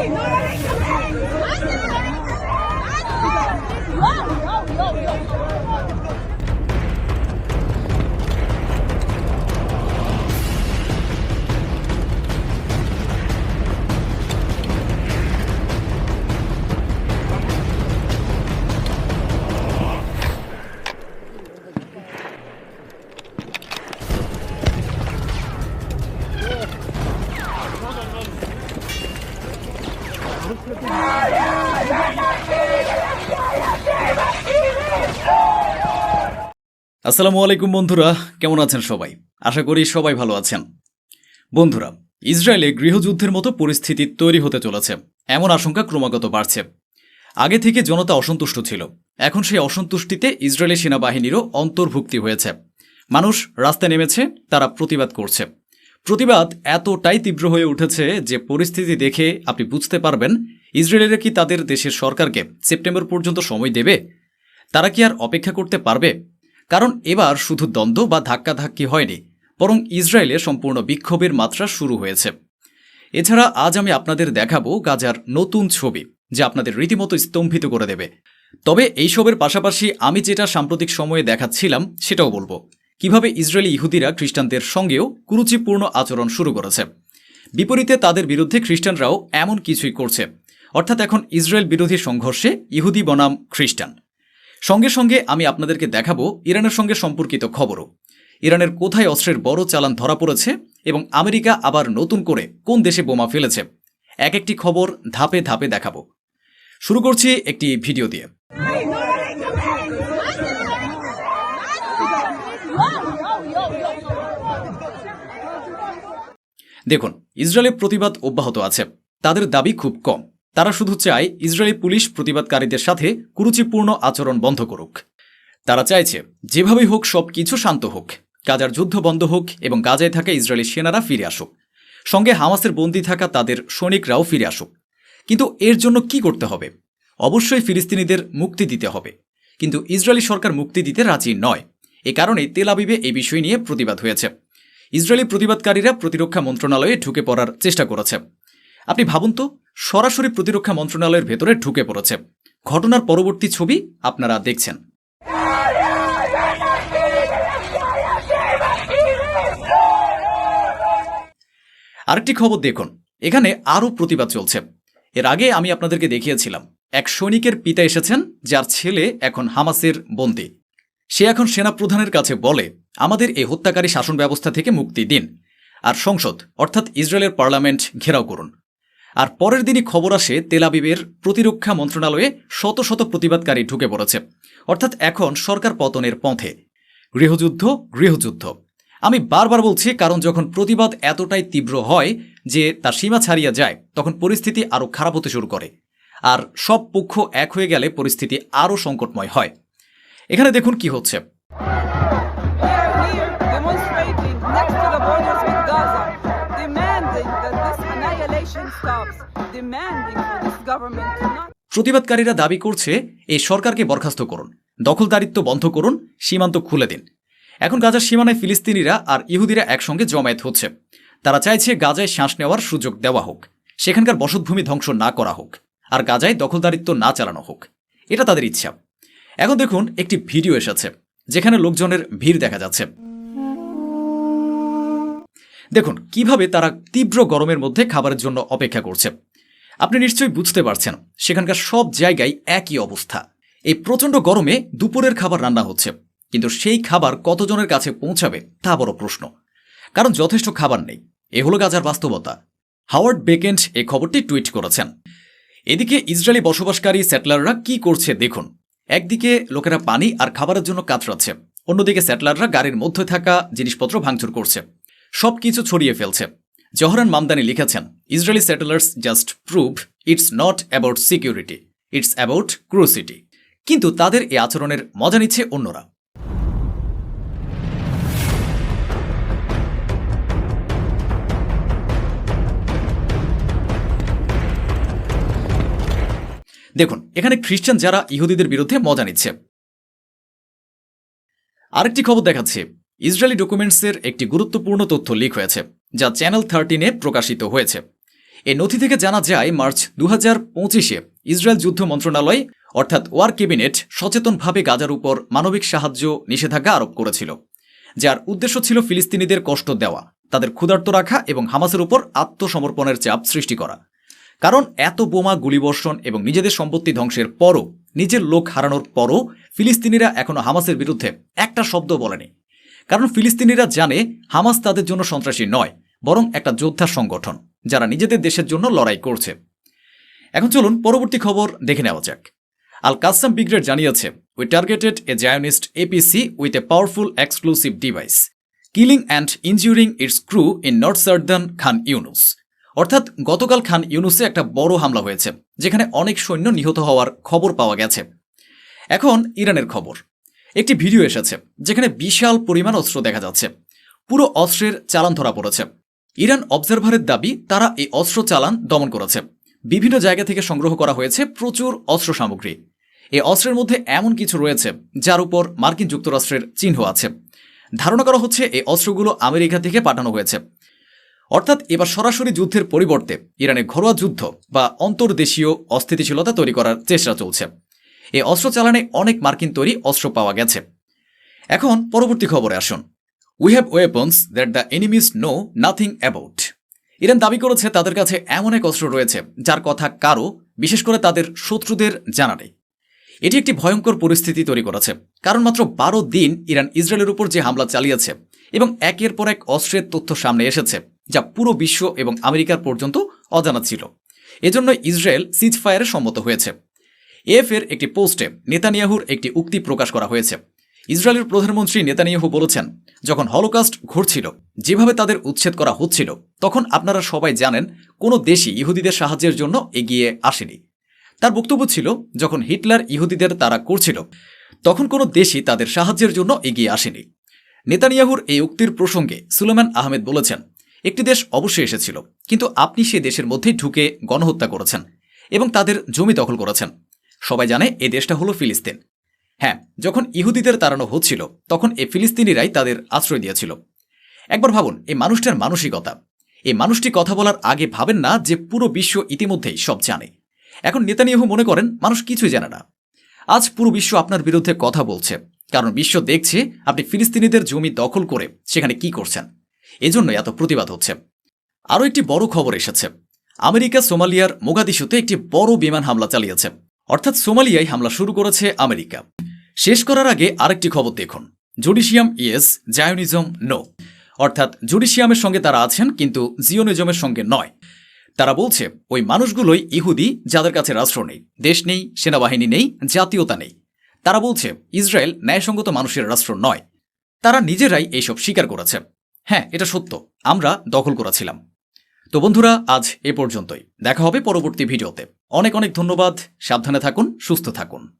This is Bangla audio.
Yo, yo, yo, yo. আসসালামু আলাইকুম বন্ধুরা, কেমন আছেন সবাই? আশা করি সবাই ভালো আছেন। বন্ধুরা, ইসরায়েলে গৃহযুদ্ধের মতো পরিস্থিতি তৈরি হতে চলেছে। এমন আশঙ্কা ক্রমাগত বাড়ছে। আগে থেকে জনতা অসন্তুষ্ট ছিল। এখন সেই অসন্তুষ্টিতে ইসরায়েলি সেনাবাহিনীরও অন্তর্ভুক্তি হয়েছে। মানুষ রাস্তায় নেমেছে, তারা প্রতিবাদ করছে। প্রতিবাদ এতটাই তীব্র হয়ে উঠেছে যে পরিস্থিতি দেখে আপনি বুঝতে পারবেন ইসরায়েলেরা কি তাদের দেশের সরকারকে সেপ্টেম্বর পর্যন্ত সময় দেবে? তারা কি আর অপেক্ষা করতে পারবে? কারণ এবার শুধু দ্বন্দ্ব বা ধাক্কাধাক্কি হয়নি, বরং ইসরায়েলে সম্পূর্ণ বিক্ষোভের মাত্রা শুরু হয়েছে। এছাড়া আজ আমি আপনাদের দেখাবো গাজার নতুন ছবি, যা আপনাদের রীতিমতো স্তম্ভিত করে দেবে। তবে এইসবের পাশাপাশি আমি যেটা সাম্প্রতিক সময়ে দেখাচ্ছিলাম, সেটাও বলব। কীভাবে ইসরায়েলি ইহুদিরা খ্রিস্টানদের সঙ্গেও কুরুচিপূর্ণ আচরণ শুরু করেছে। বিপরীতে তাদের বিরুদ্ধে খ্রিস্টানরাও এমন কিছুই করছে অর্থাৎ এখন ইসরায়েল বিরোধী সংঘর্ষে ইহুদি বনাম খ্রিস্টান। সঙ্গে সঙ্গে আমি আপনাদেরকে দেখাবো ইরানের সঙ্গে সম্পর্কিত খবরও। ইরানের কোথায় অস্ত্রের বড় চালান ধরা পড়েছে এবং আমেরিকা আবার নতুন করে কোন দেশে বোমা ফেলেছে, এক একটি খবর ধাপে ধাপে দেখাবো। শুরু করছি একটি ভিডিও দিয়ে। দেখুন ইসরায়েলের প্রতিবাদ অব্যাহত আছে। তাদের দাবি খুব কম। তারা শুধু চায় ইসরায়েলি পুলিশ প্রতিবাদকারীদের সাথে কুরুচিপূর্ণ আচরণ বন্ধ করুক। তারা চাইছে, যেভাবেই হোক সব কিছু শান্ত হোক। গাজার যুদ্ধ বন্ধ হোক এবং গাজায় থাকা ইসরায়েলি সেনারা ফিরে আসুক। সঙ্গে হামাসের বন্দী থাকা তাদের সৈনিকরাও ফিরে আসুক। কিন্তু এর জন্য কি করতে হবে? অবশ্যই ফিলিস্তিনিদের মুক্তি দিতে হবে। কিন্তু ইসরায়েলি সরকার মুক্তি দিতে রাজি নয়। এ কারণে তেল আবিবে এই বিষয় নিয়ে প্রতিবাদ হয়েছে। ইসরায়েলি প্রতিবাদকারীরা প্রতিরক্ষা মন্ত্রণালয়ে ঢুকে পড়ার চেষ্টা করেছে। আপনি ভাবুন তো, সরাসরি প্রতিরক্ষা মন্ত্রণালয়ের ভেতরে ঢুকে পড়েছে। ঘটনার পরবর্তী ছবি আপনারা দেখছেন। আরেকটি খবর দেখুন, এখানে আরও প্রতিবাদ চলছে। এর আগে আমি আপনাদেরকে দেখিয়েছিলাম, এক সৈনিকের পিতা এসেছেন, যার ছেলে এখন হামাসের বন্দী। সে এখন সেনাপ্রধানের কাছে বলে, আমাদের এই হত্যাকারী শাসন ব্যবস্থা থেকে মুক্তি দিন। আর সংসদ, অর্থাৎ ইসরায়েলের পার্লামেন্ট ঘেরাও করুন। আর পরের দিনই খবর আসে তেলাবিবের প্রতিরক্ষা মন্ত্রণালয়ে শত শত প্রতিবাদকারী ঢুকে পড়েছে। অর্থাৎ এখন সরকার পতনের পথে। গৃহযুদ্ধ গৃহযুদ্ধ। আমি বারবার বলছি, কারণ যখন প্রতিবাদ এতটাই তীব্র হয় যে তার সীমা ছাড়িয়ে যায়, তখন পরিস্থিতি আরও খারাপ হতে শুরু করে। আর সব পক্ষ এক হয়ে গেলে পরিস্থিতি আরও সংকটময় হয়। এখানে দেখুন কি হচ্ছে। প্রতিবাদকারীরা দাবি করছে, এই সরকারকে বরখাস্ত করুন, দখলদারিত্ব বন্ধ করুন, সীমান্ত খুলে দিন। এখন গাজার সীমানায় ফিলিস্তিনিরা আর ইহুদিরা একসঙ্গে জমায়েত হচ্ছে। তারা চাইছে গাজায় শ্বাস নেওয়ার সুযোগ দেওয়া হোক, সেখানকার বসতভূমি ধ্বংস না করা হোক, আর গাজায় দখলদারিত্ব না চালানো হোক। এটা তাদের ইচ্ছা। এখন দেখুন, একটি ভিডিও এসেছে, যেখানে লোকজনের ভিড় দেখা যাচ্ছে। দেখুন, কীভাবে তারা তীব্র গরমের মধ্যে খাবারের জন্য অপেক্ষা করছে। আপনি নিশ্চয়ই বুঝতে পারছেন, সেখানকার সব জায়গায় একই অবস্থা। এই প্রচণ্ড গরমে দুপুরের খাবার রান্না হচ্ছে, কিন্তু সেই খাবার কতজনের কাছে পৌঁছাবে তা বড় প্রশ্ন। কারণ যথেষ্ট খাবার নেই। এ হলো গাজার বাস্তবতা। হাওয়ার্ড বেকেন্ট এই খবরটি টুইট করেছেন। এদিকে ইসরায়েলি বসবাসকারী স্যাটলাররা কি করছে দেখুন। একদিকে লোকেরা পানি আর খাবারের জন্য কাতরাচ্ছে, অন্যদিকে স্যাটলাররা গাড়ির মধ্যে থাকা জিনিসপত্র ভাঙচুর করছে সব কিছু ছড়িয়ে ফেলছে। জহরান মামদানি লিখেছেন, Israeli settlers just prove it's not about security it's about cruelty কিন্তু তাদের এই আচরণের মজা নিচ্ছে অন্যরা। দেখুন, এখানে খ্রিস্টান যারা ইহুদিদের বিরুদ্ধে মজা নিচ্ছে। আরেকটি খবর দেখাচ্ছে, ইসরায়েলি ডকুমেন্টসের একটি গুরুত্বপূর্ণ তথ্য লিক হয়েছে। যা চ্যানেল থার্টিনে প্রকাশিত হয়েছে। এ নথি থেকে জানা যায়, মার্চ দু হাজার পঁচিশে ইসরায়েল যুদ্ধ মন্ত্রণালয়, অর্থাৎ ওয়ার ক্যাবিনেট, সচেতনভাবে গাজার উপর মানবিক সাহায্য নিষেধাজ্ঞা আরোপ করেছিল, যার উদ্দেশ্য ছিল ফিলিস্তিনিদের কষ্ট দেওয়া, তাদের ক্ষুধার্ত রাখা এবং হামাসের উপর আত্মসমর্পণের চাপ সৃষ্টি করা। কারণ এত বোমা, গুলিবর্ষণ এবং নিজেদের সম্পত্তি ধ্বংসের পরও, নিজের লোক হারানোর পরও ফিলিস্তিনিরা এখনও হামাসের বিরুদ্ধে একটা শব্দ বলেনি। কারণ ফিলিস্তিনিরা জানে হামাস তাদের জন্য সন্ত্রাসী নয়, বরং একটা যোদ্ধা সংগঠন, যারা নিজেদের দেশের জন্য লড়াই করছে। এখন চলুন পরবর্তী খবর দেখে নেওয়া যাক। আল কাসাম ব্রিগেড জানিয়েছে we targeted a Zionist APC with a powerful exclusive device killing and injuring its crew in north southern Khan Younis অর্থাৎ গতকাল খান ইউনুসে একটা বড় হামলা হয়েছে, যেখানে অনেক সৈন্য নিহত হওয়ার খবর পাওয়া গেছে। এখন ইরানের খবর। একটি ভিডিও এসেছে, যেখানে বিশাল পরিমাণ অস্ত্র দেখা যাচ্ছে। পুরো অস্ত্রের চালান ধরা পড়েছে। ইরান অবজারভারের দাবি, তারা এই অস্ত্র চালান দমন করেছে। বিভিন্ন জায়গা থেকে সংগ্রহ করা হয়েছে প্রচুর অস্ত্র সামগ্রী। এই অস্ত্রের মধ্যে এমন কিছু রয়েছে, যার উপর মার্কিন যুক্তরাষ্ট্রের চিহ্ন আছে। ধারণা করা হচ্ছে, এই অস্ত্রগুলো আমেরিকা থেকে পাঠানো হয়েছে। অর্থাৎ এবার সরাসরি যুদ্ধের পরিবর্তে ইরানে ঘরোয়া যুদ্ধ বা অন্তর্দেশীয় অস্থিতিশীলতা তৈরি করার চেষ্টা চলছে। এই অস্ত্র চালানে অনেক মার্কিন তৈরি অস্ত্র পাওয়া গেছে। এখন পরবর্তী খবরে আসুন। We have weapons that the enemies know nothing about Iran দাবি করেছে তাদের কাছে এমন এক অস্ত্র রয়েছে, যার কথা কারও বিশেষ করে তাদের শত্রুদের জানা নেই। এটি একটি ভয়ঙ্কর পরিস্থিতি তৈরি করেছে, কারণ মাত্র বারো দিন ইরান ইসরায়েলের উপর যে হামলা চালিয়েছে এবং একের পর এক অস্ত্রের তথ্য সামনে এসেছে, যা পুরো বিশ্ব এবং আমেরিকার পর্যন্ত অজানা ছিল। এজন্য ইসরায়েল সিজ ফায়ারে সম্মত হয়েছে। এফ এর একটি পোস্টে নেতানিয়াহুর একটি উক্তি প্রকাশ করা হয়েছে। ইসরায়েলের প্রধানমন্ত্রী নেতানিয়াহু বলেছেন, যখন হলোকাস্ট ঘটছিল, যেভাবে তাদের উচ্ছেদ করা হচ্ছিল, তখন আপনারা সবাই জানেন, কোনো দেশই ইহুদিদের সাহায্যের জন্য এগিয়ে আসেনি। তার বক্তব্য ছিল, যখন হিটলার ইহুদিদের তারা করছিল, তখন কোনো দেশই তাদের সাহায্যের জন্য এগিয়ে আসেনি। নেতানিয়াহুর এই উক্তির প্রসঙ্গে সুলেমান আহমেদ বলেছেন, একটি দেশ অবশ্যই এসেছিল, কিন্তু আপনি সে দেশের মধ্যেই ঢুকে গণহত্যা করেছেন এবং তাদের জমি দখল করেছেন। সবাই জানে এ দেশটা হলো ফিলিস্তিন। হ্যাঁ যখন ইহুদিদের তাড়ানো হচ্ছিল, তখন এই ফিলিস্তিনিরাই তাদের আশ্রয় দিয়েছিল। একবার ভাবুন এই মানুষটার মানসিকতা। এই মানুষটি কথা বলার আগে ভাবেন না যে পুরো বিশ্ব ইতিমধ্যেই সব জানে। এখন নেতানিয়াহু মনে করেন, মানুষ কিছুই জানে না। আজ পুরো বিশ্ব আপনার বিরুদ্ধে কথা বলছে, কারণ বিশ্ব দেখছে আপনি ফিলিস্তিনিদের জমি দখল করে সেখানে কি করছেন। এজন্য এত প্রতিবাদ হচ্ছে। আরও একটি বড় খবর এসেছে। আমেরিকা সোমালিয়ার মোগাদিশুতে একটি বড় বিমান হামলা চালিয়েছে। অর্থাৎ সোমালিয়ায় হামলা শুরু করেছে আমেরিকা। শেষ করার আগে আরেকটি খবর দেখুন। Judaism yes Zionism no. অর্থাৎ জুডিশিয়ামের সঙ্গে তারা আছেন, কিন্তু জিওনিজমের সঙ্গে নয়। তারা বলছে, ওই মানুষগুলোই ইহুদি, যাদের কাছে রাষ্ট্র নেই, দেশ নেই, সেনাবাহিনী নেই, জাতীয়তা নেই। তারা বলছে, ইসরায়েল ন্যায়সঙ্গত মানুষের রাষ্ট্র নয়। তারা নিজেরাই এইসব স্বীকার করেছে। হ্যাঁ এটা সত্য। আমরা দখল করেছিলাম। তো বন্ধুরা, আজ এ পর্যন্তই। দেখা হবে পরবর্তী ভিডিওতে। অনেক অনেক ধন্যবাদ। সাবধানে থাকুন, সুস্থ থাকুন।